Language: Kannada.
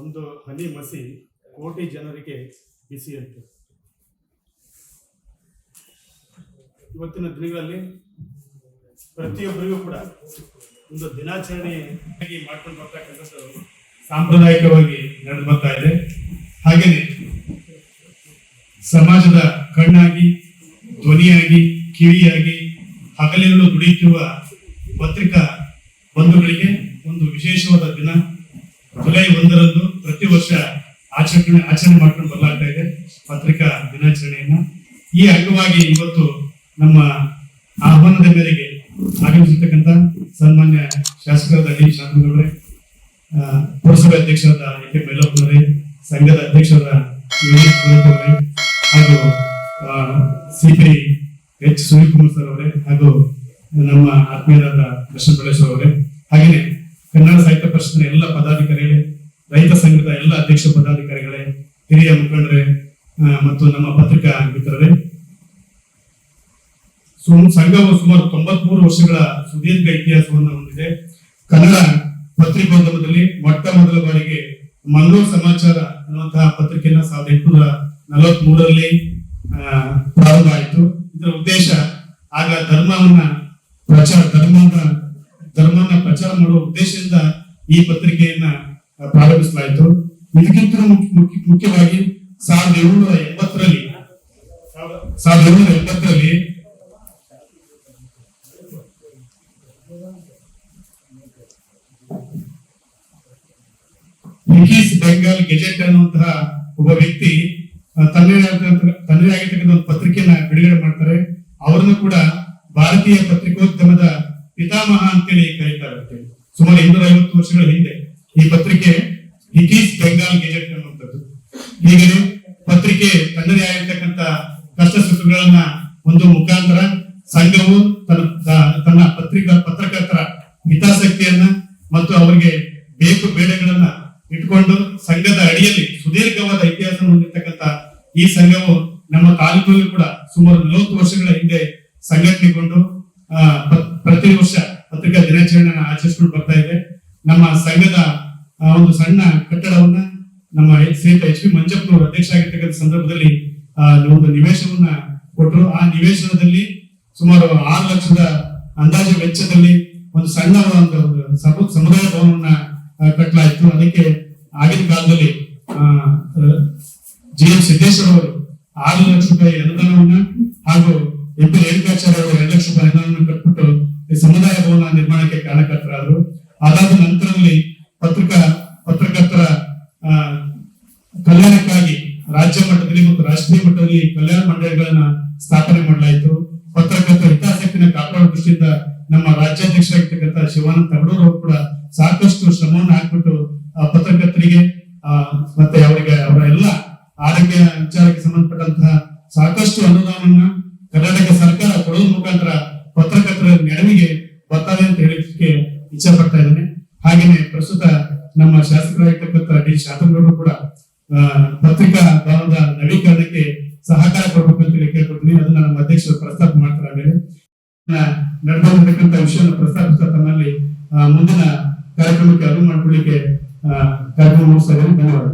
ಒಂದು ಹನಿ ಮಸಿ ಕೋಟಿ ಜನರಿಗೆ ಬಿಸಿಯಂತೆ. ಇವತ್ತಿನ ದಿನಗಳಲ್ಲಿ ಪ್ರತಿಯೊಬ್ಬರಿಗೂ ಕೂಡ ಒಂದು ದಿನಾಚರಣೆ ಮಾಡ್ಕೊಂಡು ಬರ್ತಕ್ಕಂಥದ್ದು ಸಾಂಪ್ರದಾಯಿಕವಾಗಿ ನಡೆದು ಬರ್ತಾ ಇದೆ. ಹಾಗೆಯೇ ಸಮಾಜದ ಕಣ್ಣಾಗಿ, ಧ್ವನಿಯಾಗಿ, ಕಿವಿಯಾಗಿ, ಹಗಲಿರುಳು ದುಡಿಯುತ್ತಿರುವ ಪತ್ರಿಕಾ ಬಂಧುಗಳಿಗೆ ಒಂದು ವಿಶೇಷವಾದ ದಿನ ಜುಲೈ ಒಂದರಂದು ಆಚರಣೆ ಆಚರಣೆ ಮಾಡ್ಕೊಂಡು ಬರಲಾಗ್ತಾ ಇದೆ. ಪತ್ರಿಕಾ ದಿನಾಚರಣೆಯನ್ನು. ಈ ಅಂಗವಾಗಿ ಇವತ್ತು ನಮ್ಮ ಆಹ್ವಾನದ ಮೇರೆಗೆ ಆಗಮಿಸಿರ್ತಕ್ಕಂಥ ಸನ್ಮಾನ್ಯ ಶಾಸಕರಾದ ಡಿ ಶಾಂತಗೌಡರೇ ಆ, ಪುರಸಭೆ ಅಧ್ಯಕ್ಷರಾದ ಎ ಕೆ ಮೈಲಪ್ಪನವರೇ ಸಂಘದ ಅಧ್ಯಕ್ಷರಾದ ಹಾಗೂ CP H. Sunil Kumar sir ಅವರೇ ಹಾಗೂ ನಮ್ಮ ಆತ್ಮೀಯರಾದ ಕೃಷ್ಣ ಬೆಳೇಶ್ವರ್ ಅವರೇ. ಹಾಗೆಯೇ ಕನ್ನಡ ಸಾಹಿತ್ಯ ಪರಿಷತ್ನ ಎಲ್ಲ ಪದಾಧಿಕಾರಿಗಳೇ ರೈತ ಸಂಘದ ಎಲ್ಲ ಅಧ್ಯಕ್ಷ ಪದಾಧಿಕಾರಿಗಳೇ, ಹಿರಿಯ ಮುಖಂಡರೇ ಮತ್ತು ನಮ್ಮ ಪತ್ರಿಕಾ ಮಿತ್ರರೇ. ಸಂಘವು ಸುಮಾರು ತೊಂಬತ್ಮೂರು ವರ್ಷಗಳ ಸುದೀರ್ಘ ಇತಿಹಾಸವನ್ನು ಹೊಂದಿದೆ. ಕನ್ನಡ ಪತ್ರಿಕೋದ್ಯಮದಲ್ಲಿ ಮೊಟ್ಟ ಮೊದಲ ಬಾರಿಗೆ ಮಂಗಳೂರು ಸಮಾಚಾರ ಅನ್ನುವಂತಹ ಪತ್ರಿಕೆಯನ್ನ ಸಾವಿರದ ಎಂಟುನೂರ ನಲವತ್ ಮೂರರಲ್ಲಿ ಪ್ರಾರಂಭ ಆಯಿತು. ಇದರ ಉದ್ದೇಶ ಆಗ ಧರ್ಮವನ್ನ ಪ್ರಚಾರ ಧರ್ಮದ ಧರ್ಮವನ್ನ ಪ್ರಚಾರ ಮಾಡುವ ಉದ್ದೇಶದಿಂದ ಈ ಪತ್ರಿಕೆಯನ್ನ ಪ್ರಾರಂಭಿಸಲಾಯಿತು. ಮುಖ್ಯ ಮುಖ್ಯವಾಗಿ ಸಾವಿರದ ಏಳುನೂರ ಎಂಬತ್ತರಲ್ಲಿ, ಸಾವಿರದ ಏಳುನೂರ ಎಂಬತ್ತರಲ್ಲಿ ವಿಕೀಸ್ ಬೆಂಗಾಲ್ ಗೆಜೆಟ್ ಅನ್ನುವಂತಹ ಒಬ್ಬ ವ್ಯಕ್ತಿ ತನ್ನದೇ ಆಗಿರ್ತಕ್ಕಂಥ ಒಂದು ಪತ್ರಿಕೆಯನ್ನ ಬಿಡುಗಡೆ ಮಾಡ್ತಾರೆ. ಅವರನ್ನು ಕೂಡ ಭಾರತೀಯ ಪತ್ರಿಕೋದ್ಯಮದ ಪಿತಾಮಹ ಅಂತೇಳಿ ಕರೀತಾರೆ. ಸುಮಾರು ಇನ್ನೂರ ಐವತ್ತು ವರ್ಷಗಳ ಹಿಂದೆ ಈ ಪತ್ರಿಕೆ ಅನ್ನುವಂಥದ್ದು ಹೀಗೆ ಪತ್ರಿಕೆ ತನ್ನದೇ ಆಗಿರ್ತಕ್ಕಂಥ ಕಷ್ಟ ಸುಖಗಳನ್ನ ಒಂದು ಮುಖಾಂತರ ಸಂಘವು ತನ್ನ ತನ್ನ ಪತ್ರಿಕಾ, ಪತ್ರಕರ್ತರ ಹಿತಾಸಕ್ತಿಯನ್ನ ಮತ್ತು ಅವರಿಗೆ ಬೇಕು ಬೇಡಗಳನ್ನ ಇಟ್ಕೊಂಡು ಸಂಘದ ಅಡಿಯಲ್ಲಿ ಸುದೀರ್ಘವಾದ ಇತಿಹಾಸ ಹೊಂದಿರತಕ್ಕಂತ ಈ ಸಂಘವು ನಮ್ಮ ತಾಲೂಕಿನಲ್ಲೂ ಕೂಡ ಸುಮಾರು ನಲವತ್ತು ವರ್ಷಗಳ ಹಿಂದೆ ಸಂಘಟನೆಗೊಂಡು ಪ್ರತಿ ವರ್ಷ ಪತ್ರಿಕಾ ದಿನಾಚರಣೆಯನ್ನು ಆಚರಿಸಿಕೊಂಡು ಬರ್ತಾ ಇದೆ. ನಮ್ಮ ಸಂಘದ ಒಂದು ಸಣ್ಣ ಕಟ್ಟಡವನ್ನ ನಮ್ಮ ಸ್ನೇಹಿತ ಎಚ್ ಪಿ ಮಂಜಪ್ಪನವರು ಅಧ್ಯಕ್ಷ ಆಗಿರ್ತಕ್ಕಂಥ ಸಂದರ್ಭದಲ್ಲಿ ಒಂದು ನಿವೇಶನವನ್ನ ಕೊಟ್ಟರು ಆ ನಿವೇಶನದಲ್ಲಿ ಸುಮಾರು ಆರು ಲಕ್ಷದ ಅಂದಾಜು ವೆಚ್ಚದಲ್ಲಿ ಒಂದು ಸಣ್ಣ ಒಂದು ಸಮ- ಸಮುದಾಯ ಭವನವನ್ನ ಕಟ್ಟಲಾಯಿತು ಅದಕ್ಕೆ ಆಗಿನ ಕಾಲದಲ್ಲಿ ಜಿ ಎಂ ಸಿದ್ದೇಶ್ವರ ಅವರು ಆರು ಲಕ್ಷ ರೂಪಾಯಿ ಅನುದಾನವನ್ನ ಹಾಗೂ ಎಂ ಪಿ ರೇಣುಕಾಚಾರ್ಯ ಅವರು ಎರಡು ಲಕ್ಷ ರೂಪಾಯಿ ಅನುದಾನವನ್ನು ಕಟ್ಬಿಟ್ಟು ಸಮುದಾಯ ಭವನ ನಿರ್ಮಾಣಕ್ಕೆ ಕಾರಣಕರ್ತರಾದರು. ಅದಾದ ನಂತರದಲ್ಲಿ ಪತ್ರಿಕಾ ಪತ್ರಕರ್ತರ ಆ, ಕಲ್ಯಾಣಕ್ಕಾಗಿ ರಾಜ್ಯ ಮಟ್ಟದಲ್ಲಿ ಮತ್ತು ರಾಷ್ಟ್ರೀಯ ಮಟ್ಟದಲ್ಲಿ ಕಲ್ಯಾಣ ಮಂಡಳಿಗಳನ್ನ ಸ್ಥಾಪನೆ ಮಾಡಲಾಯಿತು. ಪತ್ರಕರ್ತರ ಹಿತಾಸಕ್ತಿನ ಕಾಪಾಡುವ ದೃಷ್ಟಿಯಿಂದ ನಮ್ಮ ರಾಜ್ಯಾಧ್ಯಕ್ಷರಾಗಿರ್ತಕ್ಕಂಥ ಶಿವಾನಂದ ತಗಡೂರ್ ಅವರು ಕೂಡ ಸಾಕಷ್ಟು ಶ್ರಮವನ್ನು ಹಾಕ್ಬಿಟ್ಟು ಪತ್ರಕರ್ತರಿಗೆ ಆ, ಮತ್ತೆ ಅವರಿಗೆ ಅವರ ಎಲ್ಲ ಆರೋಗ್ಯ ವಿಚಾರಕ್ಕೆ ಸಂಬಂಧಪಟ್ಟಂತಹ ಸಾಕಷ್ಟು ಅನುದಾನವನ್ನ ಕರ್ನಾಟಕ ಸರ್ಕಾರ ಕೊಡೋದ್ರ ಮುಖಾಂತರ ಪತ್ರಕರ್ತರ ನೆರವಿಗೆ ಬರ್ತಾರೆ ಅಂತ ಹೇಳಲಿಕ್ಕೆ ಇಚ್ಛೆ ಪಡ್ತಾ ಇದ್ದೇನೆ. ಹಾಗೇನೆ ಪ್ರಸ್ತುತ ನಮ್ಮ ಶಾಸಕರಾಗಿರ್ತಕ್ಕಂಥ ಡಿ. ಶಾತಂಗೌಡರು ಕೂಡ ಪತ್ರಿಕಾ ಭವನದ ನವೀಕರಣಕ್ಕೆ ನಡೆದಿರ್ತಕ್ಕಂಥ ವಿಷಯವನ್ನು ಪ್ರಸ್ತಾಪಿಸ್ತಾ ತಮ್ಮಲ್ಲಿ ಮುಂದಿನ ಕಾರ್ಯಕ್ರಮಕ್ಕೆ ಅನುವು ಮಾಡ್ಕೊಳ್ಳಿಕ್ಕೆ ಕಾರ್ಯಕ್ರಮ ಮುಗಿಸ್ತಾ ಧನ್ಯವಾದ